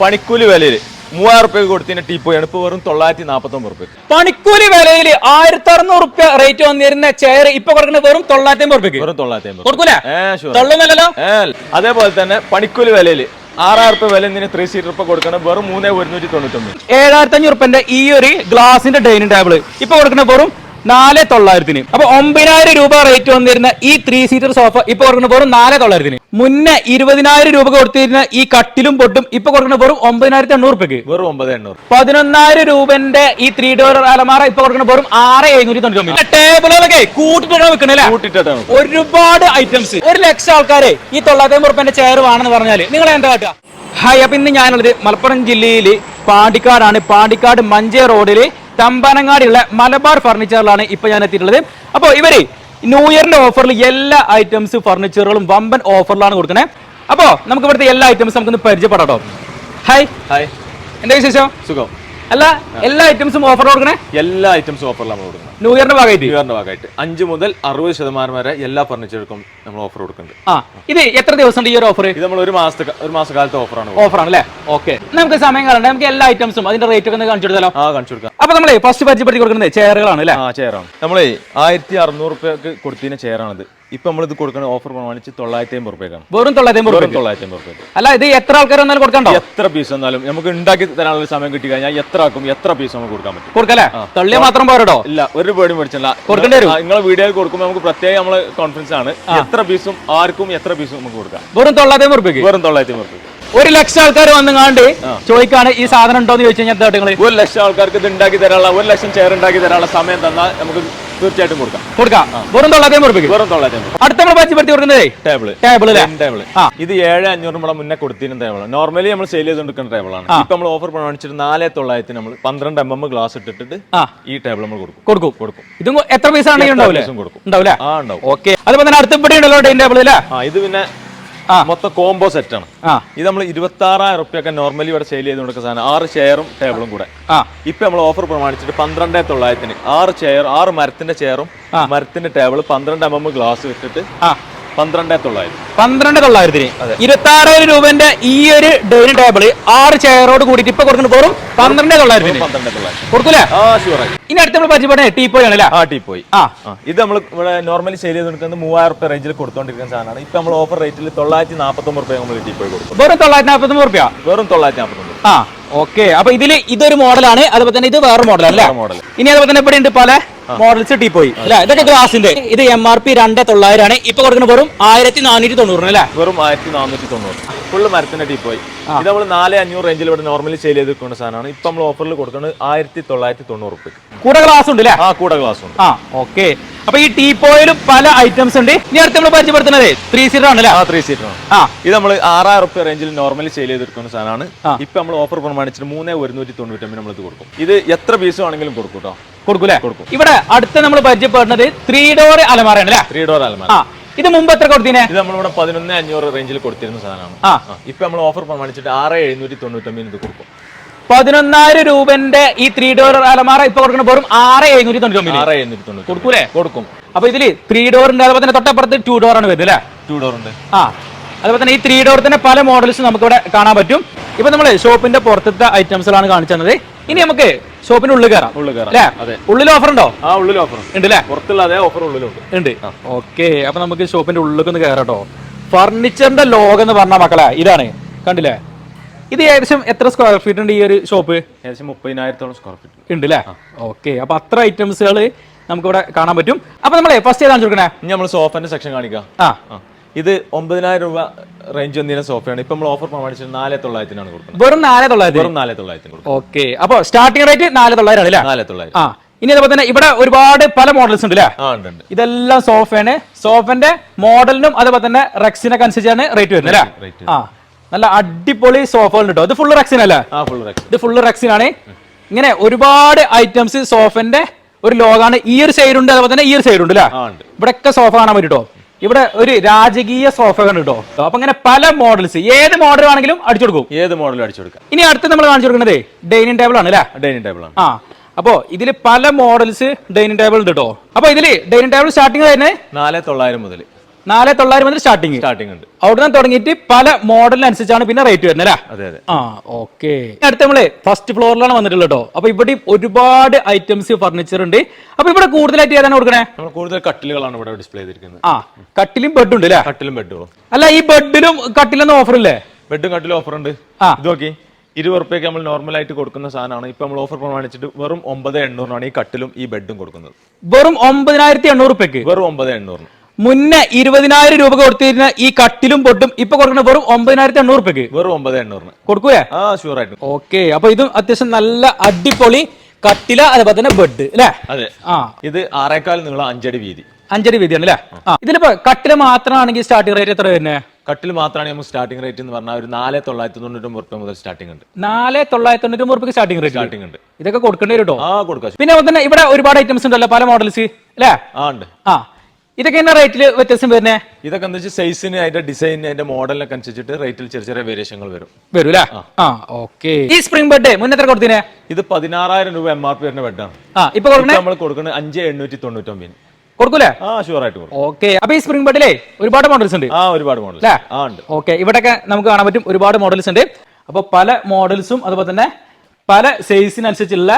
പണിക്കൂലി വിലയിൽ മൂവായിരം റുപ്യ കൊടുത്തതിന് ടീപ്പോയാണ് ഇപ്പൊ വെറും തൊള്ളായിരത്തി നാൽപ്പത്തൊമ്പത് റുപ്യ പണിക്കൂലി വിലയിൽ ആയിരത്തി അറുന്നൂറ് റുപ്യ റേറ്റ് വന്നിരുന്ന ചെയർ ഇപ്പൊ കൊടുക്കുന്നത് വെറും തൊള്ളായിരത്തി അമ്പത് റുപ്യ വെറും തൊള്ളായിരത്തി അമ്പത് കൊടുക്കൂലേ? തൊള്ളുന്നല്ലോ അതേപോലെ തന്നെ പണിക്കൂലി വിലയിൽ ആറായിരം റുപ്യ വില ഇതിന് ത്രീ സീറ്റർ ഇപ്പൊ കൊടുക്കണം. വെറും മൂന്നേ ഒരുന്നൂറ്റി തൊണ്ണൂറ്റൊമ്പത്. ഏഴായിരത്തി അഞ്ഞൂറ് റുപ്യന്റെ ഈ ഒരു ഗ്ലാസിന്റെ ഡൈനിങ് ടേബിൾ ഇപ്പൊ കൊടുക്കുന്ന വെറും നാല് തൊള്ളായിരത്തിന്. അപ്പൊ ഒമ്പതിനായിരം രൂപ റേറ്റ് വന്നിരുന്ന ഈ ത്രീ സീറ്റർ സോഫ ഇപ്പൊ കൊടുക്കുന്ന വെറും നാല് തൊള്ളായിരത്തിന്. മുന്നേ ഇരുപതിനായിരം രൂപ കൊടുത്തിരുന്ന ഈ കട്ടിലും പൊട്ടും ഇപ്പൊ കൊടുക്കുന്ന വെറും ഒമ്പതിനായിരത്തി എണ്ണൂറ് റുപ്യക്ക് വെറും ഒമ്പത് എണ്ണൂറ്. പതിനൊന്നായിരം രൂപന്റെ ഈ ത്രീ ഡോർ അലമാറ ഇപ്പൊ കൊടുക്കുന്ന വെറും ആറ് എഴുന്നൂറ്റി തൊണ്ണൂറ്റി ടേബിളുകളൊക്കെ കൂട്ടിട്ടാണ് വെക്കണല്ലേ? കൂട്ടിട്ടാണ് ഒരുപാട് ഐറ്റംസ് ഒരു ലക്ഷം ആൾക്കാരെ ഈ തൊള്ളായിരത്തി അമ്പത് റുപ്യന്റെ ചെയർ വേണമെന്ന് പറഞ്ഞാൽ നിങ്ങൾ എന്താ കാട്ടുക? ഹായ് അപ്പൊ ഇന്ന് ഞാനുള്ളത് മലപ്പുറം ജില്ലയിൽ പാണ്ടിക്കാടാണ്. പാണ്ടിക്കാട് മഞ്ചേ റോഡിൽ തമ്പനങ്ങാടിയുള്ള മലബാർ ഫർണിച്ചറിലാണ് ഇപ്പൊ ഞാൻ എത്തിയിട്ടുള്ളത്. അപ്പോൾ ഇവർ ന്യൂ ഇയറിന്റെ ഓഫറിൽ എല്ലാ ഐറ്റംസ് ഫർണിച്ചറുകളും വമ്പൻ ഓഫറിലാണ് കൊടുക്കണേ. അപ്പോൾ നമുക്ക് ഇവിടുത്തെ എല്ലാ ഐറ്റംസും നമുക്കൊന്ന് പരിചയപ്പെടാട്ടോ. ഹായ് ഹായ് എന്താ വിശേഷം? സുഖം. അല്ല എല്ലാ ഐറ്റംസും ഓഫർ കൊടുക്കണേ? എല്ലാ ഐറ്റംസും ഓഫറിലാണ് കൊടുക്കുന്നത്. ന്യൂ ഇയറിന്റെ ഭാഗമായിട്ട്? ഇയറിന്റെ ഭാഗമായിട്ട്. അഞ്ച് മുതൽ അറുപത് ശതമാനം വരെ എല്ലാ ഫർണിച്ചർക്കും നമ്മൾ ഓഫർ കൊടുക്കുന്നുണ്ട്. ആ ഇത് എത്ര ദിവസണ്ട് ഈ ഒരു ഓഫർ ഇത് നമ്മൾ ഒരു മാസത്തെ ഒരു മാസക്കാലത്തെ ഓഫറാണ് ഓഫറാണ് അല്ലേ ഓക്കെ നമുക്ക് സമയം കാണണ്ട? നമുക്ക് എല്ലാ ഐറ്റംസും അതിന്റെ റേറ്റ് ഒക്കെ കാണിച്ചു കൊടുത്താലോ? ആ കാണിച്ചു കൊടുക്കാം. അപ്പൊ നമ്മളെ ഫസ്റ്റ് പരിചയപ്പെടുത്തി കൊടുക്കുന്നത് ചെയറുകളാണ് അല്ലേ? ആ ചെയറാണ് നമ്മളെ ആയിരത്തി അറുന്നൂറ് റുപ്യക്ക് കൊടുത്തതിന് ചെയറാണിത് ഇപ്പൊ നമ്മൾ ഇത് കൊടുക്കുന്ന ഓഫർ പ്രമാണിച്ച് തൊള്ളായിരത്തി അമ്പത് റുപ്യക്കാണ് വെറും തൊള്ളായിരത്തി അമ്പത് വെറും തൊള്ളായിരത്തി അമ്പത് റുപ്യ അല്ല ഇത് എത്ര ആൾക്കാർ വന്നാലും കൊടുക്കണ്ടോ? എത്ര പീസ് വന്നാലും നമുക്ക് ഉണ്ടാക്കി തരാനുള്ള സമയം കിട്ടി കഴിഞ്ഞാൽ എത്ര ആക്കും എത്ര പീസ് നമുക്ക് കൊടുക്കാൻ പറ്റും. കൊടുക്കല്ലേ? തള്ളിയ മാത്രം പോരട്ടോ ഇല്ല ഒരു പേടി മേടിച്ചല്ല കൊടുക്കേണ്ടി വരും. നിങ്ങളെ വീഡിയോയിൽ കൊടുക്കുമ്പോൾ നമുക്ക് പ്രത്യേകം നമ്മൾ കോൺഫിഡൻസ് ആണ്. എത്ര പീസും ആർക്കും എത്ര പീസും നമുക്ക് കൊടുക്കാം. വെറും തൊള്ളായിരത്തി അമ്പത് രൂപയ്ക്ക് വെറും തൊള്ളായിരത്തി അമ്പത് റുപ്യ ഒരു ലക്ഷം ആൾക്കാർ വന്നുകാണ്ട് ചോദിക്കാണ് ഈ സാധനം ഉണ്ടോ എന്ന് ചോദിച്ചു കഴിഞ്ഞാൽ ഒരു ലക്ഷം ആൾക്കാർക്ക് ഇത് ഉണ്ടാക്കി തരാനുള്ള ഒരു ലക്ഷം ചെയർ ഉണ്ടാക്കി തരാനുള്ള സമയം തന്നാൽ നമുക്ക് തീർച്ചയായിട്ടും കൊടുക്കാം. കൊടുക്കാം. വെറും അമ്പത് രൂപയ്ക്ക് വെറും അമ്പത്. അടുത്ത നമ്മൾ പരിചയപ്പെടുത്തി കൊടുക്കുന്നതേ ടേബിൾ ടേബിൾ ആ. ഇത് ഏഴ് അഞ്ഞൂറ് നമ്മളെ മുന്നേ കൊടുത്തിരുന്ന ടേബിൾ നോർമലി നമ്മൾ സെയിൽ ചെയ്തുകൊണ്ടിരിക്കുന്ന ടേബിളാണ് ഇപ്പൊ നമ്മൾ ഓഫർ പ്രമാണിച്ചിട്ട് നാല് തൊള്ളായിരത്തി നമ്മൾ പന്ത്രണ്ട് എം എം ഗ്ലാസ് ഇട്ടിട്ട് ഈ ടേബിൾ നമ്മൾ കൊടുക്കും. കൊടുക്കും. കൊടുക്കും. ഇതും എത്ര പൈസ ആണെങ്കിലും ഉണ്ടാവില്ലേ കൊടുക്കും. ഉണ്ടാവില്ലേ ആ ഉണ്ടാവും. ഓക്കെ. അതുപോലെ തന്നെ അടുത്ത ഇവിടെ ഉണ്ടല്ലോ ടേബിൾ അല്ലേ? ഇത് പിന്നെ. മൊത്തം കോംബോ സെറ്റ് ആണ്. ഇത് നമ്മൾ ഇരുപത്തി ആറായിരം റുപ്യൊക്കെ നോർമലി ഇവിടെ സെയിൽ ചെയ്ത് കൊടുക്കുന്ന സാധനം. ആറ് ചെയറും ടേബിളും കൂടെ. ആ. ഇപ്പൊ നമ്മൾ ഓഫർ പ്രമാണിച്ചിട്ട് പന്ത്രണ്ടേ തൊള്ളായിരത്തിന്. ആറ് ചെയർ ആറ് മരത്തിന്റെ ചെയറും മരത്തിന്റെ ടേബിൾ പന്ത്രണ്ട് എം എം ഗ്ലാസ് വിട്ടിട്ട് പന്ത്രണ്ടേ തൊള്ളായിരം. പന്ത്രണ്ട് തൊള്ളായിരത്തിന് ഇരുപത്തി ആറായിരം രൂപന്റെ ഈ ഒരു ഡൈനിങ് ടേബിൾ ആറ് ചെയറോട് കൂടിയിട്ട് ഇപ്പൊ കൊടുക്കുന്ന വെറും പന്ത്രണ്ട് തൊള്ളായിരത്തിന് കൊടുക്കൂലേ? ഇനി അടുത്ത നമ്മൾ പരിചയപ്പെടുന്നത് ടീപ്പോയി ആണല്ലേ? ആ ടീപ്പോയി പോയി. ആ. ഇത് നമ്മൾ ഇവിടെ നോർമലി സെയിൽ ചെയ്ത് കൊടുക്കുന്നത് മൂവായിരം റുപ്യ റേഞ്ചിൽ കൊടുത്തോണ്ടിരിക്കുന്ന സാധനമാണ്. ഇപ്പൊ നമ്മൾ ഓഫർ റേറ്റിൽ തൊള്ളായിരത്തി നാൽപ്പത്തൊമ്പത് റുപ്യ നമ്മൾ ടീപ്പോയി പോയി കൊടുക്കും. വെറും തൊള്ളായിരത്തി നാപ്പത്തൊമ്പത് റുപ്യ? വെറും തൊള്ളായിരത്തി നാൽപ്പത്തൊമ്പത് ആ ഓക്കെ അപ്പൊ ഇതിൽ ഇതൊരു മോഡലാണ്. അതുപോലെ തന്നെ ഇത് വേറെ മോഡലാണ് അല്ലേ? മോഡൽ ഇനി അതുപോലെ തന്നെ ഇവിടെ ഉണ്ട് പല മോഡൽസ് ടീപ്പോയി അല്ലെ? ഇതൊക്കെ ഗ്ലാസിന്റെ ഇത് എം ആർ പി രണ്ട് തൊള്ളായിരം ആണ്. ഇപ്പൊ കൊടുക്കുന്ന വെറും ആയിരത്തി നാനൂറ്റി തൊണ്ണൂറിന് അല്ലേ? വെറും ആയിരത്തി നാനൂറ്റി തൊണ്ണൂറ് ഫുള്ള് മരത്തിന്റെ ടീ പോയി. ഇത് നമ്മൾ നാല് അഞ്ഞൂറ് റേഞ്ചിൽ ഇവിടെ നോർമലി സെയിൽ ചെയ്ത് കൊടുക്കുന്ന സാധനമാണ്. ഇപ്പൊ നമ്മൾ ഓഫറിൽ കൊടുക്കുന്നത് ആയിരത്തി തൊള്ളായിരത്തി തൊണ്ണൂറ് റുപ്യ കൂടെ ഗ്ലാസ് ഉണ്ട് അല്ലേ ആ കൂടെ ഗ്ലാസ് ഉണ്ട്. ആ ഓക്കെ അപ്പൊ ഈ ടീപ്പോയിലും പല ഐറ്റംസ് ഉണ്ട്. ഇനി അടുത്ത് നമ്മൾ പരിചയപ്പെടുത്തുന്നത് ത്രീ സീറ്റർ ആണ് അല്ലേ ആ ത്രീ സീറ്റർ ആണ്. ആ. ഇത് നമ്മൾ ആറായിരം റുപ്യ റേഞ്ചിൽ നോർമലി സെയിൽ ചെയ്തെടുക്കുന്ന സാധനമാണ്. ഇപ്പൊ നമ്മൾ ഓഫർ പ്രമാണിച്ചിട്ട് മൂന്ന് ഒരുന്നൂറ്റി തൊണ്ണൂറ്റമ്പത് നമ്മൾ ഇത് കൊടുക്കും. ഇത് എത്ര പീസ് വേണമെങ്കിലും കൊടുക്കും കേട്ടോ കൊടുക്കൂലേ കൊടുക്കും. ഇവിടെ അടുത്ത നമ്മൾ പരിചയപ്പെടുന്നത് ത്രീ ഡോർ അലമാറയാണ് അല്ലേ ത്രീ ഡോർ അലമാര ഇത് മുമ്പ് എത്ര കൊടുത്തിനെ? ഇത് നമ്മളിവിടെ പതിനൊന്ന് അഞ്ഞൂറ് റേഞ്ചിൽ കൊടുത്തിരുന്ന സാധനമാണ്. ആ. ഇപ്പൊ നമ്മൾ ഓഫർ പ്രമാണിച്ചിട്ട് ആറ് എഴുന്നൂറ്റി തൊണ്ണൂറ്റൊമ്പതിന് ഇത് കൊടുക്കും. പതിനൊന്നായിരം രൂപന്റെ ഈ ത്രീ ഡോർ അലമാറ ഇപ്പൊ കൊടുക്കുന്ന വെറും ആറ് എഴുന്നൂറ്റി തൊണ്ണൂറ്റി ആറ് എഴുന്നൂറ്റി തൊണ്ണൂറ്റി കൊടുക്കൂലേ? കൊടുക്കും. അപ്പൊ ഇതിൽ ത്രീ ഡോറിന്റെ അതുപോലെ തന്നെ തൊട്ടപ്പുറത്ത് ടു ഡോർ ആണ് വരുന്നത് അല്ലേ? ടു ഡോർ ഉണ്ട്. ആ. അതുപോലെ തന്നെ ഈ ത്രീ ഡോർ തന്നെ പല മോഡൽസ് നമുക്ക് ഇവിടെ കാണാൻ പറ്റും. ഇപ്പൊ നമ്മൾ ഷോപ്പിന്റെ പുറത്തത്തെ ഐറ്റംസിലാണ് കാണിച്ചു തന്നത്. ഇനി നമുക്ക് ഷോപ്പിന്റെ ഉള്ളിൽ കയറാം. ഉള്ളിൽ കയറാം. അല്ലേ? അതെ. ഉള്ളിൽ ഓഫർ ഉണ്ടോ? ആ ഉള്ളിൽ ഓഫർ ഉണ്ട്. അല്ലേ പുറത്തുള്ള അതേ ഓഫർ ഉള്ളിലുണ്ട് ഉണ്ട്. ഓക്കെ. അപ്പൊ നമുക്ക് ഷോപ്പിന്റെ ഉള്ളിലേക്ക് ഒന്ന് കയറാട്ടോ ഫർണിച്ചറിന്റെ ലോകം എന്ന് പറഞ്ഞ മക്കളെ ഇതാണ്. കണ്ടില്ലേ? ഇത് ഏകദേശം എത്ര സ്ക്വയർ ഫീറ്റ് ഉണ്ട് ഈ ഒരു ഷോപ്പ് ഏകദേശം മുപ്പതിനായിരത്തോളം സ്ക്വയർ ഫീറ്റ് ഉണ്ട് അല്ലേ ഓക്കെ. അപ്പൊ അത്ര ഐറ്റംസുകൾ നമുക്ക് ഇവിടെ കാണാൻ പറ്റും. അപ്പൊ നമ്മളെ ഫസ്റ്റ് ഏതാണ് കൊടുക്കണേ ഇനി നമ്മൾ സോഫന്റെ സെക്ഷൻ കാണിക്കാം. ആ. ആ. ഇത് ഒമ്പതിനായിരം രൂപ റേഞ്ച് വന്നിരുന്ന സോഫയാണ് ഇപ്പൊ നമ്മൾ ഓഫർ പ്രമാണിച്ച് നാല് തൊള്ളായിരത്തിനാണ് കൊടുക്കുന്നത്. വെറും നാല് തൊള്ളായിരത്തി വെറും നാല് തൊള്ളായിരത്തിന് കൊടുക്കും. ഓക്കെ അപ്പൊ സ്റ്റാർട്ടിംഗ് റേറ്റ് നാല് തൊള്ളായിരം ആണ് അല്ലേ? നാല് തൊള്ളായിരം. ആ. ഇനി അതുപോലെ തന്നെ ഇവിടെ ഒരുപാട് പല മോഡൽസ് ഉണ്ട് അല്ലേ? ആ ഉണ്ട് ഉണ്ട്. ഇതെല്ലാം സോഫയാണ് സോഫന്റെ മോഡലിനും അതുപോലെ തന്നെ റെക്സിനൊക്കെ അനുസരിച്ചാണ് റേറ്റ് വരുന്നത് അല്ലേ? ആ. നല്ല അടിപൊളി സോഫകൾ കേട്ടോ. ഇത് ഫുള്ള് റെക്സിൻ അല്ലേ? ആ ഫുൾ റെക്സ് ഇത് ഫുള്ള് റെക്സിൻ ആണ്. ഇങ്ങനെ ഒരുപാട് ഐറ്റംസ് സോഫന്റെ ഒരു ലോഗാണ്. ഈ ഒരു സൈഡ് ഉണ്ട് അതുപോലെ തന്നെ ഈ ഒരു സൈഡ് ഉണ്ട് അല്ലേ? ആ ഉണ്ട്. ഇവിടെയൊക്കെ സോഫ കാണാൻ പറ്റും. ഇവിടെ ഒരു രാജകീയ സോഫ കണ്ടോ അപ്പൊ ഇങ്ങനെ പല മോഡൽസ് ഏത് മോഡൽ ആണെങ്കിലും അടിച്ചു കൊടുക്കും. ഏത് മോഡലും അടിച്ചു കൊടുക്കാം? ഇനി അടുത്ത് നമ്മൾ കാണിച്ചു കൊടുക്കുന്നത് ഡൈനിങ് ടേബിൾ ആണ് അല്ലേ? ഡൈനിങ് ടേബിൾ ആണ്. ആ അപ്പോ ഇതിൽ പല മോഡൽസ് ഡൈനിങ് ടേബിൾ ഉണ്ട് കേട്ടോ അപ്പൊ ഇതിൽ ഡൈനിങ് ടേബിൾ സ്റ്റാർട്ടിങ് തന്നെ നാല് തൊള്ളായിരം മുതൽ നാല് തൊള്ളായിരം മുതൽ സ്റ്റാർട്ടിങ് സ്റ്റാർട്ടിംഗ് ഉണ്ട്. അവിടെ നിന്ന് തുടങ്ങിയിട്ട് പല മോഡലിനനുസരിച്ചാണ് പിന്നെ റേറ്റ് വരുന്നത് അല്ലേ? അതെ അതെ. ആ ഓക്കെ അടുത്ത നമ്മൾ ഫസ്റ്റ് ഫ്ലോറിലാണ് വന്നിട്ടുള്ളത് കേട്ടോ അപ്പൊ ഇവിടെ ഒരുപാട് ഐറ്റംസ് ഫർണിച്ചർ ഉണ്ട്. അപ്പൊ ഇവിടെ കൂടുതലായിട്ട് ഏതാണ് കൊടുക്കണേ? നമ്മൾ കൂടുതൽ കട്ടിലുകളാണ് ഇവിടെ ഡിസ്പ്ലേ ചെയ്തിരിക്കുന്നത്. ആ കട്ടിലും ബെഡും ഉണ്ട് അല്ലേ? കട്ടിലും ബെഡുകളും അല്ല ഈ ബെഡിലും കട്ടിലൊന്നും ഓഫർ ഇല്ലേ? ബെഡും കട്ടിലും ഓഫർ ഉണ്ട്. ആ. ഇത് നോക്കി. ഇരുപത് റുപ്യക്ക് നമ്മൾ നോർമൽ ആയിട്ട് കൊടുക്കുന്ന സാധനമാണ്. ഇപ്പൊ നമ്മൾ ഓഫർ പ്രമാണിച്ചിട്ട് വെറും ഒമ്പത് എണ്ണൂറിനാണ് ഈ കട്ടിലും ഈ ബെഡും കൊടുക്കുന്നത്. വെറും ഒമ്പതിനായിരത്തി എണ്ണൂറ് റുപ്യക്ക് വെറും ഒമ്പത് എണ്ണൂറിന്. മുന്നേ ഇരുപതിനായിരം രൂപ കൊടുത്തിരുന്ന ഈ കട്ടിലും പൊട്ടും ഇപ്പൊ കൊടുക്കുന്ന വെറും ഒമ്പതിനായിരത്തി എണ്ണൂറ് രൂപയ്ക്ക് വെറും ഒമ്പത് എണ്ണൂറിന്. കൊടുക്കൂലേ? ആ ഷുവർ ആയിട്ട്. ഓക്കെ അപ്പൊ ഇതും അത്യാവശ്യം നല്ല അടിപൊളി കട്ടില അതേപോലെ തന്നെ ബെഡ് അല്ലേ? അതെ. ആ. ഇത് ആറേക്കാൽ നീളം അഞ്ചടി വീതി. അഞ്ചടി വീതി അല്ലേ? ആ. ഇതിലിപ്പോ കട്ടില മാത്രമാണെങ്കിൽ സ്റ്റാർട്ടിംഗ് റേറ്റ് എത്ര വരുന്നത് കട്ടിൽ മാത്രമാണ് നമുക്ക് സ്റ്റാർട്ടിംഗ് റേറ്റ് എന്ന് പറഞ്ഞാൽ ഒരു നാല് തൊള്ളായിരത്തി തൊണ്ണൂറ്റൊമ്പത് റുപ്യ മുതൽ സ്റ്റാർട്ടിംഗ് ഉണ്ട്. നാല് തൊള്ളായിരത്തി തൊണ്ണൂറ്റി റുപ്യക്ക് സ്റ്റാർട്ടിംഗ് റേറ്റ് സ്റ്റാർട്ടിംഗ് ഉണ്ട്. ഇതൊക്കെ കൊടുക്കേണ്ടി വരും കേട്ടോ ആ കൊടുക്കാം. പിന്നെ തന്നെ ഇവിടെ ഒരുപാട് ഐറ്റംസ് ഉണ്ടല്ലോ പല മോഡൽസ് അല്ലേ? ആ ഉണ്ട്. ആ. ഇതൊക്കെ എന്നാ റേറ്റിൽ വ്യത്യാസം വരുന്നേ? ഇതൊക്കെ എന്താ വെച്ചാൽ സൈസിന് അതിന്റെ ഡിസൈനിന് അതിന്റെ മോഡലിനൊക്കെ അനുസരിച്ചിട്ട് റേറ്റിൽ ചെറിയ ചെറിയ വേരിയേഷങ്ങൾ വരും വരും. അല്ലേ ആ. ഓക്കെ ഈ സ്പ്രിംഗ് ബെഡ് മുന്നേ കൊടുത്തിനെ? ഇത് പതിനാറായിരം രൂപ എം ആർ പി വരുന്ന ബെഡാണ് ആ ഇപ്പൊ കൊടുക്കണേ? നമ്മൾ കൊടുക്കുന്നത് അഞ്ച് എണ്ണൂറ്റി തൊണ്ണൂറ്റൊമ്പതിന്. കൊടുക്കൂലേ? ആ ഷുവർ ആയിട്ട് കൊടുക്കും. ഓക്കെ അപ്പൊ ഈ സ്പ്രിംഗ് ബെഡിലേ ഒരുപാട് മോഡൽസ് ഉണ്ട്. ആ ഒരുപാട് മോഡൽ അല്ലേ? ആ ഉണ്ട്. ഓക്കെ ഇവിടെയൊക്കെ നമുക്ക് കാണാൻ പറ്റും ഒരുപാട് മോഡൽസ് ഉണ്ട്. അപ്പോൾ പല മോഡൽസും അതുപോലെ തന്നെ പല സൈസിനനുസരിച്ചുള്ള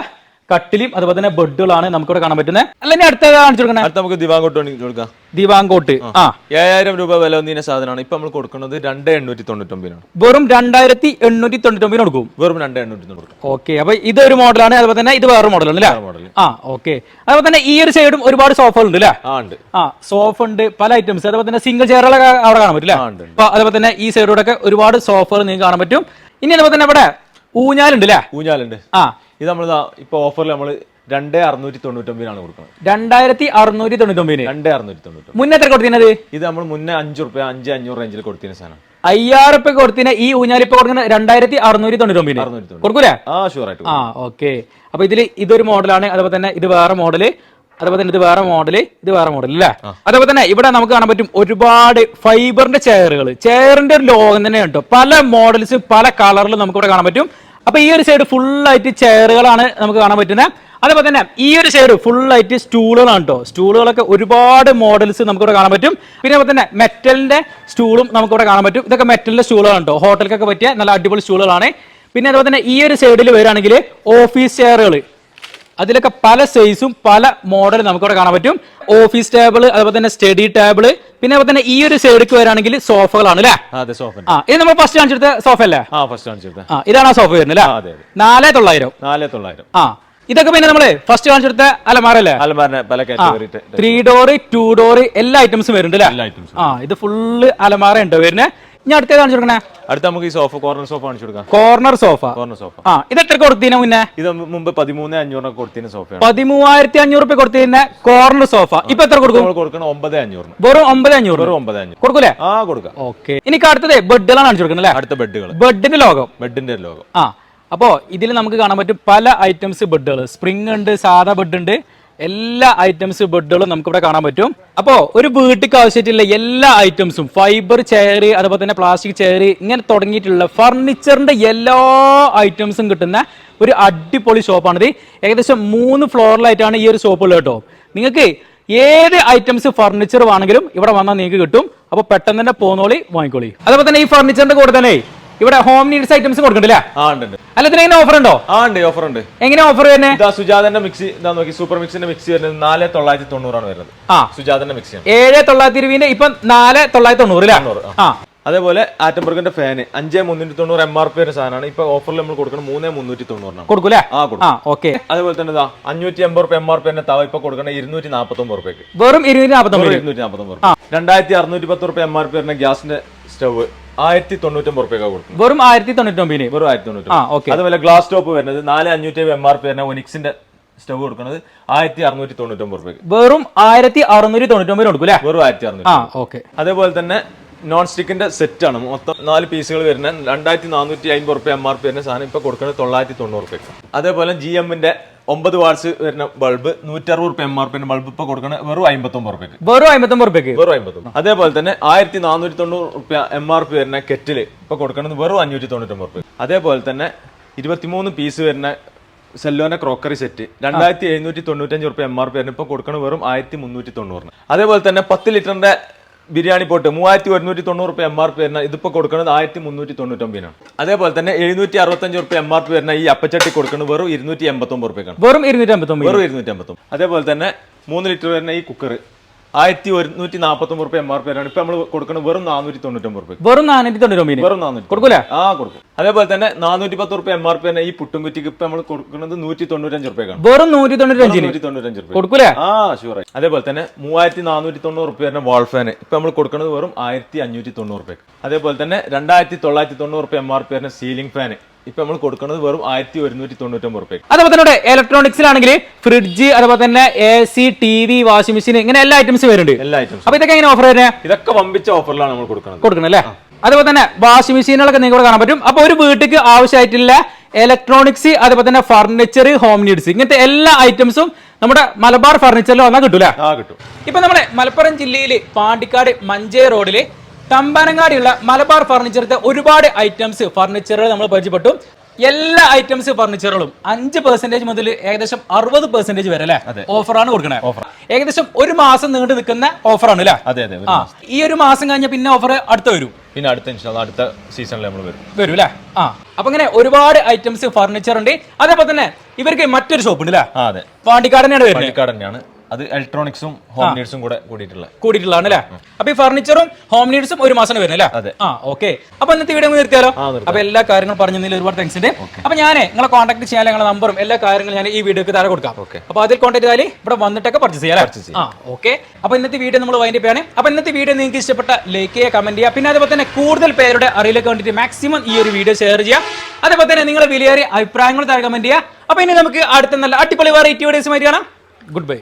കട്ടിലും അതുപോലെ തന്നെ ബെഡുകളാണ് നമുക്കിവിടെ കാണാൻ പറ്റുന്നത്. അല്ല ഇനി അടുത്ത കാണിച്ചു കൊടുക്കണേ? അടുത്ത നമുക്ക് ദിവാങ്കോട്ട് കൊടുക്കാം. ദിവാങ്കോട്ട്. ആ. ഏഴായിരം രൂപ വില ഒന്നിന്റെ സാധനമാണ്. ഇപ്പൊ നമ്മൾ കൊടുക്കുന്നത് രണ്ട് എണ്ണൂറ്റി തൊണ്ണൂറ്റൊമ്പതിനാണ് വെറും രണ്ടായിരത്തി എണ്ണൂറ്റി തൊണ്ണൂറ്റി ഒമ്പതിന് കൊടുക്കും. വെറും രണ്ട് എണ്ണൂറ്റി തൊണ്ണൂറ് ഓക്കെ. അപ്പൊ ഇതൊരു മോഡലാണ്. അതുപോലെ തന്നെ ഇത് വേറെ മോഡലാണ് അല്ലേ? മോഡൽ ആ ഓക്കെ. അതുപോലെ തന്നെ ഈ ഒരു സൈഡും ഒരുപാട് സോഫ ഉണ്ട് അല്ലേ? ആ ഉണ്ട്. ആ സോഫ ഉണ്ട് പല ഐറ്റംസ് അതുപോലെ തന്നെ സിംഗിൾ ചെയറുകളൊക്കെ അവിടെ കാണാൻ പറ്റില്ല. അപ്പൊ അതുപോലെ തന്നെ ഈ സൈഡിലൂടെ ഒക്കെ ഒരുപാട് സോഫകൾ നിങ്ങൾക്ക് കാണാൻ പറ്റും. ഇനി അതുപോലെ തന്നെ ഇവിടെ ഊഞ്ഞാലുണ്ട് അല്ലേ? ഊഞ്ഞാലുണ്ട്. ആ ഇത് നമ്മൾ ഇപ്പൊ ഓഫറിൽ നമ്മൾ രണ്ട് അറുന്നൂറ്റി തൊണ്ണൂറ്റൊമ്പതിനാണ് കൊടുക്കുന്നത് രണ്ടായിരത്തി അറുന്നൂറ്റി തൊണ്ണൂറ്റി ഒമ്പതിന് രണ്ട് അറുന്നൂറ്റി തൊണ്ണൂറ്റി മുന്നേ എത്ര കൊടുത്തിരുന്നത്? ഇത് നമ്മൾ മുന്നേ അഞ്ച് റുപ്യ അഞ്ച് അഞ്ഞൂറ് റേഞ്ചിൽ കൊടുത്തിരുന്ന സാധനം. അയ്യായിരം റുപ്യ കൊടുത്തിന് ഈ ഊഞ്ഞാലിപ്പ കൊടുക്കുന്ന രണ്ടായിരത്തി അറുന്നൂറ്റി തൊണ്ണൂറ്റി ഒമ്പതിന് അറുന്നൂറ്റി കൊടുക്കൂലേ? ആ ഷുവർ ആ ഓക്കെ അപ്പൊ ഇതിൽ ഇതൊരു മോഡലാണ് അതുപോലെ തന്നെ ഇത് വേറെ മോഡൽ അതുപോലെ തന്നെ ഇത് വേറെ മോഡൽ ഇത് വേറെ മോഡൽ അല്ലേ? അതുപോലെ തന്നെ ഇവിടെ നമുക്ക് കാണാൻ പറ്റും ഒരുപാട് ഫൈബറിന്റെ ചെയറുകൾ ചെയറിന്റെ ഒരു ലോകം തന്നെ കേട്ടോ പല മോഡൽസ് പല കളറിലും നമുക്ക് ഇവിടെ കാണാൻ പറ്റും. അപ്പൊ ഈ ഒരു സൈഡ് ഫുൾ ആയിട്ട് ചെയറുകളാണ് നമുക്ക് കാണാൻ പറ്റുന്നത് അതേപോലെ തന്നെ ഈ ഒരു സൈഡ് ഫുൾ ആയിട്ട് സ്റ്റൂളുകളാണ് കേട്ടോ സ്റ്റൂളുകളൊക്കെ ഒരുപാട് മോഡൽസ് നമുക്കിവിടെ കാണാൻ പറ്റും. പിന്നെ അതുപോലെ തന്നെ മെറ്റലിന്റെ സ്റ്റൂളും നമുക്കിവിടെ കാണാൻ പറ്റും. ഇതൊക്കെ മെറ്റലിന്റെ സ്റ്റൂളുകളാണ് കേട്ടോ ഹോട്ടലിലൊക്കെ പറ്റിയ നല്ല അടിപൊളി സ്റ്റൂളുകളാണ് പിന്നെ അതുപോലെ തന്നെ ഈ ഒരു സൈഡിൽ വരികയാണെങ്കിൽ ഓഫീസ് ചെയറുകൾ അതിലൊക്കെ പല സൈസും പല മോഡൽ നമുക്കിവിടെ കാണാൻ പറ്റും. ഓഫീസ് ടേബിൾ അതുപോലെ തന്നെ സ്റ്റഡി ടേബിൾ പിന്നെ അതുപോലെ തന്നെ ഈ ഒരു സൈഡിലേക്ക് വരാണെങ്കിൽ സോഫകളാണ് അല്ലേ അതെ സോഫ ആ ഇത് നമ്മൾ ഫസ്റ്റ് കാണിച്ചെടുത്ത സോഫ അല്ലേ? ആ ഫസ്റ്റ് കാണിച്ചെടുത്ത ആ ഇതാണ് ആ സോഫ വരുന്നത് അല്ലേ നാല് തൊള്ളായിരം. നാല് തൊള്ളായിരം. ആ ഇതൊക്കെ പിന്നെ നമ്മൾ ഫസ്റ്റ് കാണിച്ചെടുത്ത അലമാരല്ലേ അല്ലേ? പല category three door two door എല്ലാ ഐറ്റംസും വരുന്നുണ്ട് അല്ലേ ആ ഇത് ഫുള്ള് അലമാര ഉണ്ട് വരുന്നത് ഇനി അടുത്ത കാണിച്ചു കൊടുക്കണേ? അടുത്ത നമുക്ക് ഈ സോഫ കോർണർ സോഫ കാണിച്ചു കൊടുക്കാം. കോർണർ സോഫ കോർണർ സോഫ ആ ഇത് എത്ര കൊടുത്തീന മുന്നേ? ഇത് മുമ്പ് പതിമൂന്ന് അഞ്ഞൂറിനൊക്കെ കൊടുത്തിന് സോഫയാണ്. പതിമൂവായിരത്തി അഞ്ഞൂറ് രൂപ കൊടുത്തിരുന്ന കോർണർ സോഫ ഇപ്പൊ എത്ര കൊടുക്കും? കൊടുക്കണം ഒമ്പത് അഞ്ഞൂറ് വെറും ഒമ്പത് അഞ്ഞൂറ് വെറും ഒമ്പത് അഞ്ഞൂറ് കൊടുക്കൂലേ? ആ കൊടുക്കാം. ഓക്കെ. എനിക്ക് അടുത്തത് ബെഡുകളാണ് കാണിച്ചു കൊടുക്കുന്നത് അല്ലേ? അടുത്ത ബെഡുകൾ ബെഡിന്റെ ലോകം. ബെഡിന്റെ ലോകം. ആ അപ്പോ ഇതിൽ നമുക്ക് കാണാൻ പറ്റും പല ഐറ്റംസ് ബെഡുകൾ സ്പ്രിംഗ് ഉണ്ട് സാധാ ബെഡ് ഉണ്ട് എല്ലാ ഐറ്റംസ് ബെഡുകളും നമുക്ക് ഇവിടെ കാണാൻ പറ്റും. അപ്പോ ഒരു വീട്ടിക്ക് ആവശ്യമായിട്ടുള്ള എല്ലാ ഐറ്റംസും ഫൈബർ ചെയർ അതുപോലെ തന്നെ പ്ലാസ്റ്റിക് ചെയർ ഇങ്ങനെ തുടങ്ങിയിട്ടുള്ള ഫർണിച്ചറിന്റെ എല്ലാ ഐറ്റംസും കിട്ടുന്ന ഒരു അടിപൊളി ഷോപ്പാണിത് ഏകദേശം മൂന്ന് ഫ്ലോറിലായിട്ടാണ് ഈ ഒരു ഷോപ്പ് ഉള്ളത് കേട്ടോ. നിങ്ങൾക്ക് ഏത് ഐറ്റംസ് ഫർണിച്ചർ വേണമെങ്കിലും ഇവിടെ വന്നാൽ നിങ്ങൾക്ക് കിട്ടും. അപ്പോൾ പെട്ടെന്ന് തന്നെ പോന്നോളി വാങ്ങിക്കോളി. അതുപോലെ തന്നെ ഈ ഫർണിച്ചറിന്റെ കൂടെ തന്നെ ഇവിടെ ഹോം നീഡ്സ് ഐറ്റംസ് കൊടുക്കണ്ടല്ലേ? ആ ഉണ്ട് ഉണ്ട്. അല്ല ഇതിന് എങ്ങനെ ഓഫർ ഉണ്ടോ? ആ ഉണ്ട് ഓഫർ ഉണ്ട്. എങ്ങനെ ഓഫർ ഇതാ സുജാതന്റെ മിക്സി ഇതാ നോക്കി സൂപ്പർ മിക്സിന്റെ മിക്സി വരുന്നത് നാല് തൊള്ളായിരത്തി തൊണ്ണൂറാണ് വരുന്നത്. ആ. സുജാതന്റെ മിക്സിയാണ് ഏഴ് തൊള്ളായിരത്തി ഇരുപതിന്റെ ഇപ്പൊ നാല് തൊള്ളായിരത്തി ആ. അതേപോലെ ആറ്റംബർഗിന്റെ ഫാന് അഞ്ചേ മുന്നൂറ്റി തൊണ്ണൂറ് എം ആർ പി സാധനമാണ്. ഇപ്പൊ ഓഫറിൽ നമ്മൾ കൊടുക്കുന്നത് മൂന്നേ മുന്നൂറ്റി തൊണ്ണൂറിനാണ് കൊടുക്കൂലേ? ആ ഓക്കെ അതേപോലെ തന്നെ അഞ്ഞൂറ്റി എൺപത് റുപ്യ എം ആർ പി തവ ഇപ്പൊ കൊടുക്കുന്നത് ഇരുന്നൂറ്റി നാപ്പത്തൊമ്പത് റുപ്യക്ക്. വെറും ഇരുന്നൂറ്റി നാപ്പത്തൊമ്പത് ഇരുന്നൂറ്റി നാപ്പത്തൊമ്പത് രണ്ടായിരത്തി അറുന്നൂറ്റി പത്ത് റുപ്യ എം ആർ പി വരുന്ന ഗ്യാസിന്റെ സ്റ്റവ് ആയിരത്തി തൊണ്ണൂറ്റൊമ്പത് റുപ്യ കൊടുക്കും. വെറും ആയിരത്തി തൊണ്ണൂറ്റൊമ്പതിന് വെറും ആയിരത്തി തൊണ്ണൂറ്റി അതുപോലെ ഗ്ലാസ് ടോപ്പ് വരുന്നത് നാല് അഞ്ഞൂറ്റി എം ആർ പി വരുന്ന ഒനിക്സിന്റെ സ്റ്റവ് കൊടുക്കുന്നത് ആയിരത്തി അറുന്നൂറ്റി തൊണ്ണൂറ്റൊമ്പത് റുപ്യ വെറും ആയിരത്തി അറുന്നൂറ്റി തൊണ്ണൂറ്റി കൊടുക്കും അല്ലേ? വെറും ആയിരത്തി അറുന്നൂറ്റി ആ ഓക്കെ. അതേപോലെ തന്നെ നോൺ സ്റ്റിക്കിന്റെ സെറ്റ് ആണ്. മൊത്തം നാല് പീസുകൾ വരുന്ന രണ്ടായിരത്തി നാനൂറ്റി അമ്പത് റുപ്യ എം ആർ പി വരുന്ന സാധനം ഇപ്പൊ കൊടുക്കുന്നത് തൊള്ളായിരത്തി തൊണ്ണൂറ് റുപ്യ അതേപോലെ ജി എമ്മിന്റെ ഒമ്പത് വാട്സ് വരുന്ന ബൾബ് നൂറ്ററുപത് റുപ്യ എം ആർ പിന്നെ ബൾബ് ഇപ്പൊ കൊടുക്കണ വെറും അമ്പത്തൊമ്പത് റുപ്യക്ക്. വെറും അമ്പത്തൊമ്പത് റുപ്യക്ക്? വെറും അമ്പത്തൊമ്പത് അതേപോലെ തന്നെ ആയിരത്തി നാനൂറ്റി തൊണ്ണൂറ് റുപ്യ എം ആർ പി വരുന്ന കെറ്റിൽ ഇപ്പൊ കൊടുക്കണത് വെറും അഞ്ഞൂറ്റി തൊണ്ണൂറ്റൊമ്പത് റുപ്യ അതേപോലെ തന്നെ ഇരുപത്തിമൂന്ന് പീസ് വരുന്ന സെല്ലോന ക്രോക്കറി സെറ്റ് രണ്ടായിരത്തി എഴുന്നൂറ്റി തൊണ്ണൂറ്റഞ്ച് റുപ്യ എം ആർ പി വരുന്ന ഇപ്പൊ കൊടുക്കണ വെറും ആയിരത്തി മുന്നൂറ്റി തൊണ്ണൂറിന് അതേപോലെ തന്നെ പത്ത് ലിറ്ററിന്റെ ബിരിയാണി പോട്ട് മൂവായിരത്തി ഒരുന്നൂറ്റി തൊണ്ണൂറ് റുപ്യ എം ആർ പി വരുന്ന ഇതിപ്പോൾ കൊടുക്കുന്നത് ആയിരത്തി മുന്നൂറ്റി തൊണ്ണൂറ്റൊമ്പതിനാണ് അതേപോലെ തന്നെ എഴുന്നൂറ്റി അറുപത്തഞ്ച് റുപ്യ എം ആർ പി വരുന്ന ഈ അപ്പച്ചട്ടി കൊടുക്കുന്നത് വെറും ഇരുന്നൂറ്റി എൺപത്തൊമ്പത് റുപ്യക്കാണ്. വെറും ഇരുന്നൂറ്റി അമ്പത്തൊമ്പത് വെറും ഇരുന്നൂറ്റി അമ്പത്തൊമ്പത് അതേപോലെ തന്നെ മൂന്ന് ലിറ്റർ വരുന്ന ഈ കുക്കർ ആയിരത്തി ഒരുന്നൂറ്റി നാൽപ്പത്തൊമ്പത് റുപ്യ എം ആർ പി ആണ് ഇപ്പൊ നമ്മൾ കൊടുക്കുന്നത് വെറും നാനൂറ്റി തൊണ്ണൂറ്റൊമ്പത് റുപ്യ വെറും നാനൂറ്റി തൊണ്ണൂറ്റി ഒമ്പതിന് വെറും നാനൂറ്റി കൊടുക്കൂല? ആ കൊടുക്കും. അതേപോലെ തന്നെ നാനൂറ്റി പത്ത് റുപ്യ എം ആർ പി തന്നെ ഈ പുട്ടും കുറ്റിക്ക് ഇപ്പൊ നമ്മൾ കൊടുക്കുന്നത് നൂറ്റി തൊണ്ണൂറ്റഞ്ച് റുപ്യക്കാണ്. വെറും നൂറ്റി തൊണ്ണൂറ്റി അഞ്ചിന് നൂറ്റി തൊണ്ണൂറ്റഞ്ച് റുപ്യ കൊടുക്കൂല? ആ ഷുവർ അതേപോലെ തന്നെ മൂവായിരത്തി നാനൂറ്റി തൊണ്ണൂറ് റുപ്യ വരുന്ന വാൾ ഫാൻ ഇപ്പൊ നമ്മൾ കൊടുക്കുന്നത് വെറും ആയിരത്തി അഞ്ഞൂറ്റി തൊണ്ണൂറ് റുപ്യ അതേപോലെ തന്നെ രണ്ടായിരത്തി തൊള്ളായിരത്തി തൊണ്ണൂറ് റുപ്യ എം ആർ പി വരുന്ന സീലിംഗ് ഫാൻ ഇപ്പൊ നമ്മൾ കൊടുക്കുന്നത് വെറും ആയിരത്തി ഒരുന്നൂറ്റി തൊണ്ണൂറ്റൊമ്പത് റുപ്യ അതുപോലെ തന്നെ ഇലക്ട്രോണിക്സിലാണെങ്കിൽ ഫ്രിഡ്ജ് അതുപോലെ തന്നെ A C T V washing machine ഇങ്ങനെ എല്ലാ ഐറ്റംസ് വരുന്നുണ്ട്. എല്ലാ ഐറ്റംസും അപ്പൊ ഇതൊക്കെ എങ്ങനെ ഓഫർ വരുന്നത് ഇതൊക്കെ വമ്പിച്ച ഓഫറിലാണ് നമ്മൾ കൊടുക്കുന്നത്. കൊടുക്കണം അല്ലേ? അതുപോലെ തന്നെ വാഷിംഗ് മെഷീനുകളൊക്കെ നിങ്ങൾക്ക് കാണാൻ പറ്റും. അപ്പൊ ഒരു വീട്ടിലേക്ക് ആവശ്യമായിട്ടുള്ള ഇലക്ട്രോണിക്സ് അതുപോലെ തന്നെ ഫർണിച്ചർ ഹോം നീഡ്സ് ഇങ്ങനത്തെ എല്ലാ ഐറ്റംസും നമ്മുടെ മലബാർ ഫർണിച്ചറിൽ വന്നാൽ കിട്ടൂല കിട്ടും. ഇപ്പൊ നമ്മുടെ മലപ്പുറം ജില്ലയിൽ പാണ്ടിക്കാട് മഞ്ചേ റോഡിൽ തമ്പാനങ്ങാടിയുള്ള മലബാർ ഫർണിച്ചറിന്റെ ഒരുപാട് ഐറ്റംസ് ഫർണിച്ചറുകൾ നമ്മൾ പരിചയപ്പെട്ടു. എല്ലാ ഐറ്റംസ് ഫർണിച്ചറുകളും അഞ്ച് പെർസെന്റേജ് മുതൽ ഏകദേശം അറുപത് പെർസെന്റേജ് വരെ അല്ലേ? ഓഫറാണ് കൊടുക്കുന്നത് ഓഫർ ഏകദേശം ഒരു മാസം നീണ്ടു നിൽക്കുന്ന ഓഫറാണ് അല്ലെ അതെ അതെ ആ ഈ ഒരു മാസം കഴിഞ്ഞ പിന്നെ ഓഫർ അടുത്ത വരും. പിന്നെ അടുത്ത അടുത്ത സീസണിൽ നമ്മൾ വരും. വരും അല്ലേ ആ അപ്പൊ ഇങ്ങനെ ഒരുപാട് ഐറ്റംസ് ഫർണിച്ചർ ഉണ്ട്. അതേപോലെ തന്നെ ഇവർക്ക് മറ്റൊരു ഷോപ്പ് ഉണ്ട് അല്ലേ അതെ. പാണ്ടിക്കാട് തന്നെയാണ് വരുന്നത്. പാലക്കാട് തന്നെയാണ്. അത് ഇലക്ട്രോണിക്സും ഹോം നീഡ്സും കൂടെ കൂടിയിട്ടുള്ള. കൂടിയിട്ടുള്ളതാണ് അല്ലേ അപ്പൊ ഈ ഫർണിച്ചറും ഹോം നീഡ്സും ഒരു മാസം വരുന്നത് അല്ലേ അതെ. ആ ഓക്കെ അപ്പൊ ഇന്നത്തെ വീഡിയോ നിർത്തിയാലോ? അപ്പൊ എല്ലാ കാര്യങ്ങളും പറഞ്ഞതിൽ ഒരുപാട് താങ്ക്സ് ഉണ്ട്. അപ്പൊ ഞാൻ നിങ്ങളെ കോൺടാക്ട് ചെയ്യാൻ നിങ്ങളുടെ നമ്പറും എല്ലാ കാര്യങ്ങളും ഞാൻ ഈ വീഡിയോക്ക് താഴെ കൊടുക്കാം. അപ്പൊ അതിൽ കോൺടാക്ട് ചെയ്താൽ ഇവിടെ വന്നിട്ടൊക്കെ പർച്ചേസ് ചെയ്യാം ആ ഓക്കെ അപ്പൊ ഇന്നത്തെ വീഡിയോ നമ്മൾ വൈൻഡ് ചെയ്യാണ്. അപ്പൊ ഇന്നത്തെ വീഡിയോ നിങ്ങൾക്ക് ഇഷ്ടപ്പെട്ട ലൈക്ക് ചെയ്യുക കമന്റ് ചെയ്യുക. പിന്നെ അതുപോലെ തന്നെ കൂടുതൽ പേരുടെ അറിയിലേക്ക് വേണ്ടിയിട്ട് മാക്സിമം ഈ ഒരു വീഡിയോ ഷെയർ ചെയ്യുക. അതേപോലെ തന്നെ നിങ്ങളുടെ വിലയേറിയ അഭിപ്രായങ്ങൾ താഴെ കമന്റ് ചെയ്യുക. അപ്പൊ ഇനി നമുക്ക് അടുത്ത നല്ല അടിപൊളി വെറൈറ്റി വീഡിയോസ് മാറ്റി കാണാം. Good bye